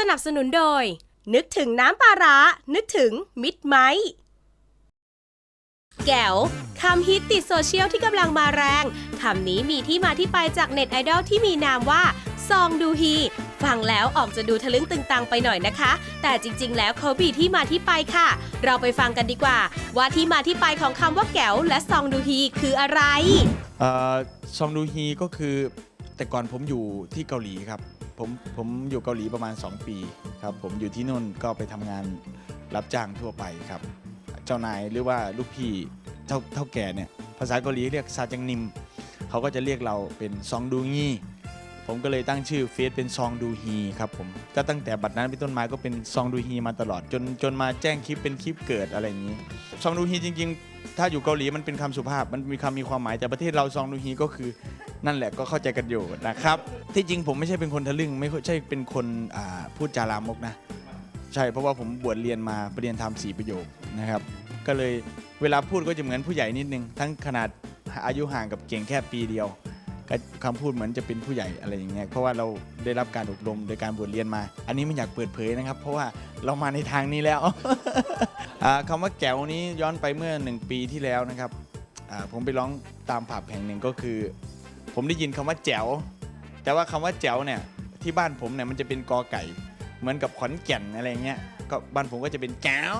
สนับสนุนโดย นึกถึงน้ำปลาร้า นึกถึงมิตรไม้แก๋วคำฮิตติดโซเชียลที่กำลังมาแรง คำนี้มีที่มาที่ไปจากเน็ตไอดอลที่มีนามว่า ซองดูฮี ฟังแล้วออกจะดูทะลึ่งตึงตังไปหน่อยนะคะ แต่จริง ๆ แล้วเขามีที่มาที่ไปค่ะ เราไปฟังกันดีกว่า ว่าที่มาที่ไปของคำว่าแก๋วและซองดูฮีคืออะไร เอ่อซองดูฮีก็คือแต่ก่อนผมอยู่ที่เกาหลีครับ ผมผมอยู่เกาหลีประมาณ 2 ปีครับผมอยู่ที่นู่นก็ไปทำงานรับจ้างทั่วไปครับ เจ้านายหรือว่าลูกพี่เท่าเท่าแก่เนี่ยภาษาเกาหลีเรียกซาจังนิมเขาก็จะเรียกเราเป็นซองดูงีผมก็เลยตั้งชื่อเฟซเป็นซองดูฮีครับผมก็ตั้งแต่บัดนั้นเป็นต้นมาก็เป็นซองดูฮีมาตลอดจนจนมาแจ้งคลิปเป็นคลิปเกิดอะไรอย่างนี้ซองดูฮีจริง ๆ ถ้าอยู่เกาหลีมันเป็นคำสุภาพมันมีคำมีความหมายแต่ประเทศเราซองดูฮีก็คือ นั่นแหละก็เข้าใจกันอยู่นะครับ ที่จริงผมไม่ใช่เป็นคนทะลึ่ง ไม่ใช่เป็นคนอ่าพูดจาลามกนะ ใช่เพราะว่าผมบวชเรียนมาปรเรียนธรรมสี่ประโยคนะครับ ก็เลยเวลาพูดก็จะเหมือนผู้ใหญ่นิดนึง ทั้งขนาดอายุห่างกับเก่งแค่ปีเดียวคำพูดเหมือนจะเป็นผู้ใหญ่อะไรอย่างเงี้ยเพราะว่าเราได้รับการอบรมโดยการบวชเรียนมา อันนี้ไม่อยากเปิดเผยนะครับ เพราะว่าเรามาในทางนี้แล้วอ่าคำว่าแก้วนี้ย้อนไปเมื่อหนึ่งปีที่แล้วนะครับผมไปร้องตามผับแห่งหนึ่งก็คือ ผมได้ยินคำว่าแจ๋ว แต่ว่าคำว่าแจ๋วเนี่ยที่บ้านผมเนี่ยมันจะเป็นกอไก่ เหมือนกับขอนแก่นอะไรเงี้ยก็บ้านผมก็จะเป็นแก้ว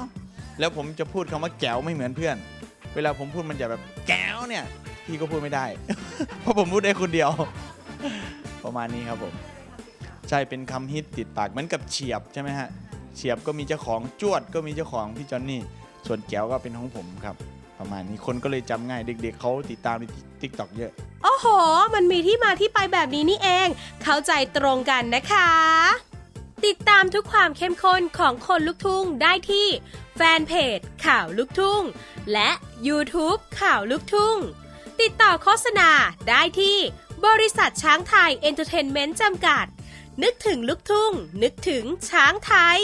แล้วผมจะพูดคำว่าแก้วไม่เหมือนเพื่อน เวลาผมพูดมันจะแบบแก้วเนี่ยพี่ก็พูดไม่ได้ เพราะผมพูดได้คนเดียว ประมาณนี้ครับผม ใช่เป็นคำฮิตติดปากเหมือนกับเฉียบใช่ไหมฮะเฉียบก็มีเจ้าของจวดก็มีเจ้าของพี่จอนนี่ ส่วนแก้วก็เป็นของผมครับ ประมาณนี้คนก็เลยจำง่ายเด็ก ๆเขาติดตามในทิกตอกเยอะ โอ้โห มันมีที่มาที่ไปแบบนี้นี่เอง เข้าใจตรงกันนะคะ ติดตามทุกความเข้มข้นของคนลุกทุ่งได้ที่ แฟนเพจข่าวลุกทุ่ง และ YouTube ข่าวลุกทุ่ง ติดต่อโฆษณาได้ที่บริษัทช้างไทยเอนเตอร์เทนเมนต์จำกัด นึกถึงลุกทุ่ง นึกถึงช้างไทย